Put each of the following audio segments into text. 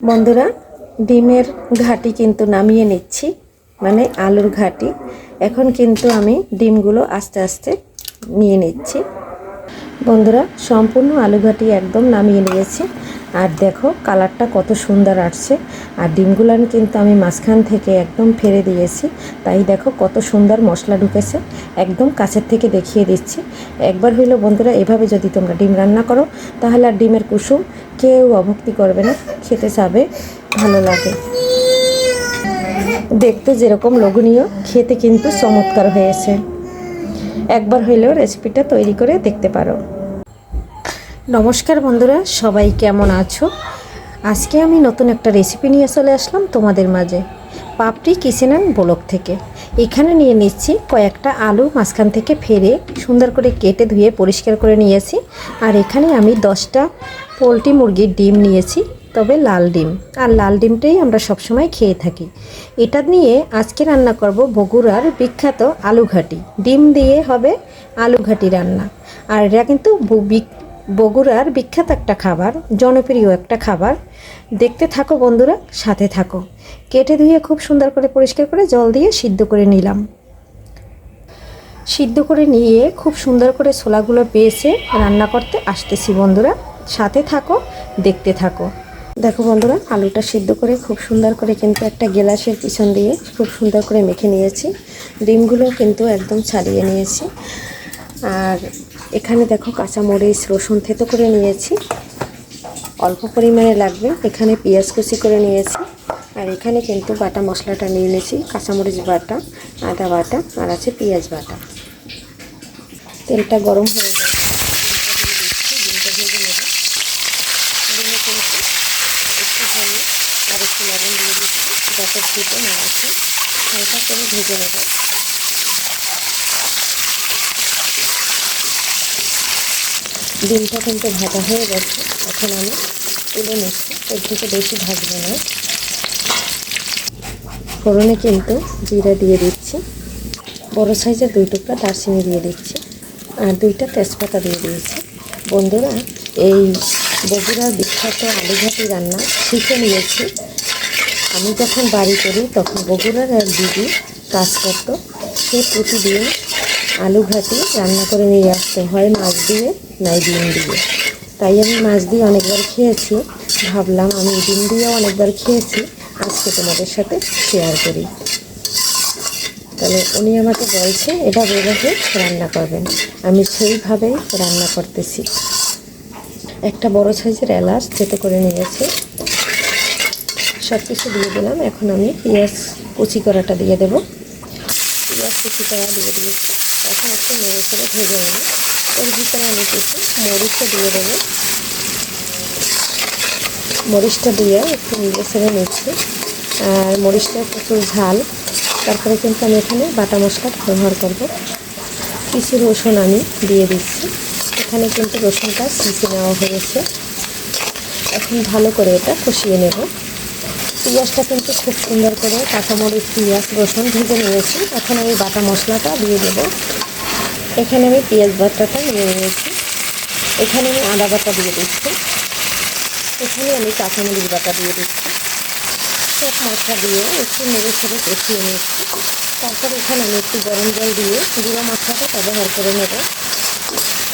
বন্ধুরা, ডিমের ঘাটি কিন্তু নামিয়ে নিচ্ছি মানে আলুর ঘাটি। এখন কিন্তু আমি ডিমগুলো আস্তে আস্তে নিয়ে নিচ্ছি। বন্ধুরা, সম্পূর্ণ আলু ঘাটি একদম নামিয়ে নিয়েছি। আর দেখো, কালারটা কত সুন্দর আসছে। আর ডিমগুলো কিন্তু আমি মাঝখান থেকে একদম ফেলে দিয়েছি। তাই দেখো, কত সুন্দর মশলা ঢুকেছে। একদম কাছের থেকে দেখিয়ে দিচ্ছি। একবার হইল বন্ধুরা, এভাবে যদি তোমরা ডিম রান্না করো, তাহলে আর ডিমের কুসুম কেউ অভক্তি করবে না, খেতে চাবে, ভালো লাগে। দেখতে যেরকম লোভনীয়, খেতে কিন্তু চমৎকার হয়েছে। একবার হইলেও রেসিপিটা তৈরি করে দেখতে পারো। নমস্কার বন্ধুরা, সবাই কেমন আছো? আজকে আমি নতুন একটা রেসিপি নিয়ে চলে আসলাম তোমাদের মাঝে। পাপড়ি কিচেন অ্যান্ড ব্লক থেকে। এখানে নিয়ে নিচ্ছি কয়েকটা আলু মাঝখান থেকে ফেরে সুন্দর করে কেটে ধুয়ে পরিষ্কার করে নিয়েছি। আর এখানে আমি দশটা পোলট্রি মুরগির ডিম নিয়েছি, তবে লাল ডিম। আর লাল ডিমটাই আমরা সবসময় খেয়ে থাকি। এটা নিয়ে আজকে রান্না করব বগুড়ার বিখ্যাত আলু ঘাটি ডিম দিয়ে হবে আলু ঘাটি রান্না। আর এটা কিন্তু বগুড়ার বিখ্যাত একটা খাবার, জনপ্রিয় একটা খাবার। দেখতে থাকো বন্ধুরা, সাথে থাকো। কেটে ধুয়ে খুব সুন্দর করে পরিষ্কার করে জল দিয়ে সিদ্ধ করে নিলাম। সিদ্ধ করে নিয়ে খুব সুন্দর করে ছোলাগুলো পেয়েছে, রান্না করতে আসতেছি বন্ধুরা। সাথে থাকো, দেখতে থাকো। দেখো বন্ধুরা, আলুটা সিদ্ধ করে খুব সুন্দর করে কিন্তু একটা গেলাসের পিছন দিয়ে খুব সুন্দর করে মেখে নিয়েছি। ডিমগুলো কিন্তু একদম ছাড়িয়ে নিয়েছি। আর এখানে দেখো কাঁচামরিচ, রসুন থেতো করে নিয়েছি। অল্প পরিমাণে লাগবে। এখানে পেঁয়াজ কুচি করে নিয়েছি। আর এখানে কিন্তু বাটা মশলাটা নিয়ে নিয়েছি, কাঁচামরিচ বাটা, আদা বাটা, আর আছে পেঁয়াজ বাটা। তেলটা গরম হয়ে গেছে। ভেজে একটু আর একটু লবণ দিয়ে দিচ্ছি। যাতে হালকা করে ভেজে নেব। ডিমটা কিন্তু ভাজা হয়ে গেছে। এখন আমি তুলে নিচ্ছি। এর থেকে বেশি ভাজবো না। ফোড়নে কিন্তু জিরা দিয়ে দিচ্ছি। বড় সাইজের দুই টুকরা দারচিনি দিয়ে দিচ্ছি। আর দুইটা তেজপাতা দিয়ে দিয়েছি। বন্ধুরা, এই বগুড়ার বিখ্যাত আলুঘাটি রান্না শিখে নিয়েছি। আমি যখন বাড়ি করি, তখন বগুড়ার এক দিদি কাজ করতো। সে প্রতিদিন আলু ঘাটি রান্না করে নিয়ে আসতে। হয় মাছ দিয়ে নাই ডিম দিয়ে। তাই আমি মাছ দিয়ে অনেকবার খেয়েছি। ভাবলাম আমি ডিম দিয়েও অনেকবার খেয়েছি। আজকে তোমাদের সাথে শেয়ার করি। তাহলে উনি আমাকে বলছে, এটা এভাবে রান্না করবেন। আমি সেইভাবেই রান্না করতেছি। একটা বড় সাইজের এলাচ থেতো করে নিয়েছি। সব কিছু দিয়ে দিলাম। এখন আমি পেঁয়াজ কুচি করাটা দিয়ে দেব। পেঁয়াজ কুচি করা দিয়ে দিয়েছি। এখন একটু নেড়ে করে ভেজে নেব। এর ভিতরে আমি কিছু মরিচটা দিয়ে দেবো। মরিচটা দিয়ে একটু নেড়ে ছেড়ে নিচ্ছি। আর মরিচটা প্রচুর ঝাল। তারপরে কিন্তু আমি এখানে বাটা মশলা ব্যবহার করব। কিছু রসুন আমি দিয়ে দিচ্ছি। এখানে কিন্তু রসুনটা সিসে নেওয়া হয়েছে। এখন ভালো করে এটা কষিয়ে নেব। পেঁয়াজটা কিন্তু খুব সুন্দর করে কাঁচামরিচ, পেঁয়াজ, রসুন ভেজে নিয়েছি। এখন আমি বাটা মশলাটা দিয়ে দেবো। এখানে আমি পেঁয়াজ বাটাটা নিয়ে নিয়েছি। এখানে আমি আদা বাটা দিয়ে দিচ্ছি। এখানে আমি কাঁচামরিচ বাটা দিয়ে দিচ্ছি। সব মশলা দিয়ে একটু নেড়ে ছেড়ে কষিয়ে নিচ্ছি। তারপর এখানে আমি একটু গরম জল দিয়ে গুঁড়ো মশলাটা ব্যবহার করে নেব।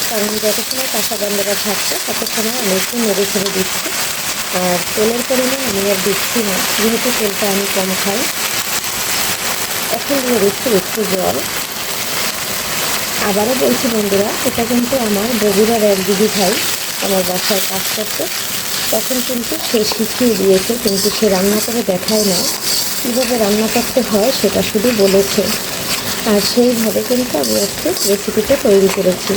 কারণ যত সময় কাঁচা গন্ধটা থাকছে তত সময় আমি একটু নেড়ে ছেড়ে দিচ্ছি। আর তেলের পরিমাণ আমি আর দিচ্ছি না। যেহেতু তেলটা আমি কম খাই, এখন দিয়ে দিচ্ছি একটু জল। আবারও বলছি বন্ধুরা, এটা কিন্তু আমার বগুড়ার এক দিদি ভাই আমার বাসায় কাজ করতে। তখন কিন্তু সে শিখিয়ে দিয়েছে, কিন্তু সে রান্না করে দেখায় না। কীভাবে রান্না করতে হয় সেটা শুধু বলেছে। আর সেইভাবে কিন্তু আমি আজকে রেসিপিটা তৈরি করেছি।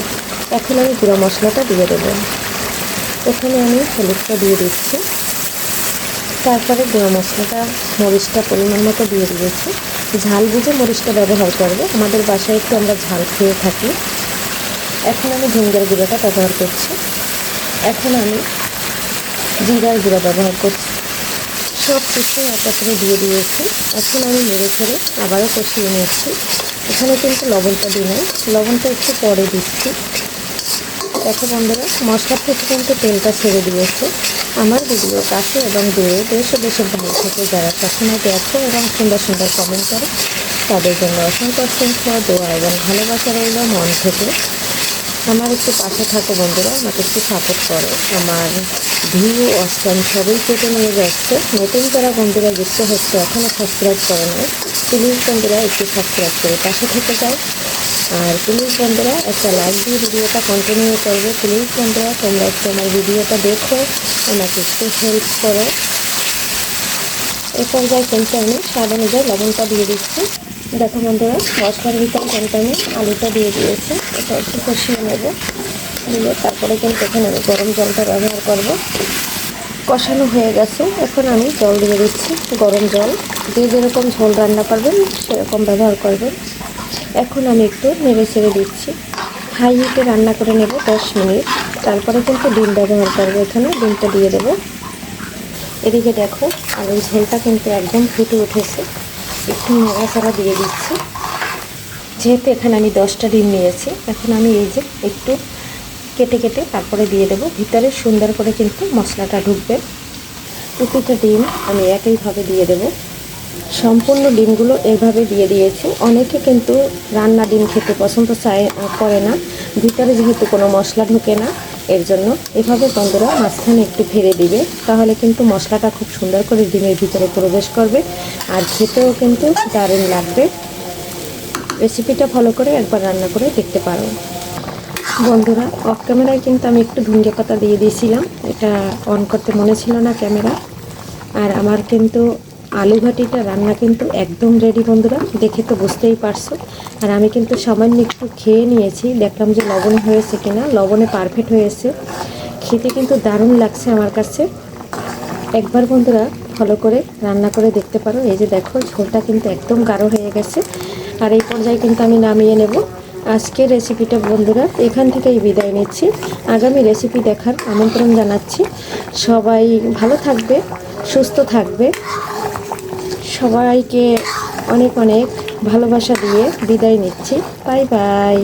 এখন আমি গুঁড়ো মশলাটা দিয়ে দেবো। এখানে আমি হলুদটা দিয়ে দিচ্ছি। তারপরে গুঁড়ো মশলাটা মরিচটা পরিমাণ মতো দিয়ে দিয়েছি। ঝাল বুঝে মরিচটা ব্যবহার করবে। আমাদের বাসায় একটু আমরা ঝাল খেয়ে থাকি। এখন আমি ঝিঙ্গার গুঁড়োটা ব্যবহার করছি। এখন আমি জিরার গুঁড়া ব্যবহার করছি। সব কিছু একত্রে দিয়ে দিয়েছি। এখন আমি মেরে ছেড়ে আবারও কষিয়ে নিচ্ছি। এখানে কিন্তু লবণটা দিই নাই। লবণটা একটু পরে দিচ্ছি। দেখো বন্ধুরা মশলা থেকে কিন্তু তেলটা ছেড়ে দিয়েছে। আমার ভিডিও কাছে এবং দূরে দেশ ও দেশের ভালো থেকে যারা সবসময় দেখো এবং সুন্দর সুন্দর কমেন্ট করে তাদের জন্য অসংখ্য অসংখ্য দোয়া এবং ভালোবাসা রইল মন থেকে। আমার একটু পাশে থাকো বন্ধুরা, আমাকে একটু সাপোর্ট করো। আমার ভিউ অস্টান সবই কেটে নিয়ে যাচ্ছে। নতুন যারা বন্ধুরা যুক্ত হচ্ছে এখনও সাবস্ক্রাইব করে নাই। প্লিজ বন্ধুরা একটু সাবস্ক্রাইব করে পাশে থেকে যাও। আর প্লিজ বন্ধুরা একটা লাইক দিয়ে ভিডিওটা কন্টিনিউ করবে প্লিজ বন্ধুরা তোমরা একটু আমার ভিডিওটা দেখো, আমাকে একটু হেল্প করো। এই পর্যায়ে কিন্তু আমি স্বাদ অনুযায়ী লবণটা দিয়ে দিচ্ছি। দেখো বন্ধুরা, মশলার ভিতরে কিন্তু আমি আলুটা দিয়ে দিয়েছি। এটা একটু কষিয়ে নেব। দিয়ে তারপরে কিন্তু এখানে আমি গরম জলটা ব্যবহার করব। কষানো হয়ে গেছে। এখন আমি জল দিয়ে দিচ্ছি, গরম জল। যে যেরকম ঝোল রান্না করবেন, সেরকম ব্যবহার করবেন। এখন আমি একটু নেড়ে ছেড়ে দিচ্ছি। হাই হিটে রান্না করে নেব দশ মিনিট। তারপরে কিন্তু ডিম ব্যবহার করব এখানে, ডিমটা দিয়ে দেবো। এদিকে দেখো আর ওই ঝোলটা কিন্তু একদম ফুটে উঠেছে। একটু নাড়াচাড়া দিয়ে দিচ্ছি। যেহেতু এখানে আমি দশটা ডিম নিয়েছি, এখন আমি এই যে একটু কেটে কেটে তারপরে দিয়ে দেবো। ভিতরে সুন্দর করে কিন্তু মশলাটা ঢুকবে। প্রতিটা ডিম আমি একইভাবে দিয়ে দেব। সম্পূর্ণ ডিমগুলো এভাবে দিয়ে দিয়েছি। অনেকে কিন্তু রান্না ডিম খেতে পছন্দ চায় করে না। ভিতরে যেহেতু কোনো মশলা ঢোকে না, এর জন্য এভাবে বন্ধুরা মাঝখানে একটু ফেলে দিবে। তাহলে কিন্তু মশলাটা খুব সুন্দর করে ডিমের ভিতরে প্রবেশ করবে। আর খেতেও কিন্তু দারুণ লাগবে। রেসিপিটা ফলো করে একবার রান্না করে দেখতে পারো। বন্ধুরা অফ ক্যামেরায় কিন্তু আমি একটু ধুঙ্গে পাতা দিয়ে দিয়েছিলাম। এটা অন করতে মনে ছিল না ক্যামেরা আর আমার কিন্তু আলু ভাটিটা রান্না কিন্তু একদম রেডি বন্ধুরা, দেখে তো বুঝতেই পারছ। আর আমি কিন্তু সামান্য একটু খেয়ে নিয়েছি, দেখলাম যে লবণে হয়েছে কিনা, লবণে পারফেক্ট হয়েছে। খেতে কিন্তু দারুণ লাগছে আমার কাছে। একবার বন্ধুরা ফলো করে রান্না করে দেখতে পারো। এই যে দেখো, ঝোলটা কিন্তু একদম গাঢ় হয়ে গেছে। আর এই পর্যায়ে কিন্তু আমি নামিয়ে নেব। আজকের রেসিপিটা বন্ধুরা, এখান থেকেই বিদায় নিচ্ছি। আগামী রেসিপি দেখার আমন্ত্রণ জানাচ্ছি। সবাই ভালো থাকবে, সুস্থ থাকবে। সবাইকে অনেক অনেক ভালোবাসা দিয়ে বিদায় নিচ্ছি। Bye bye.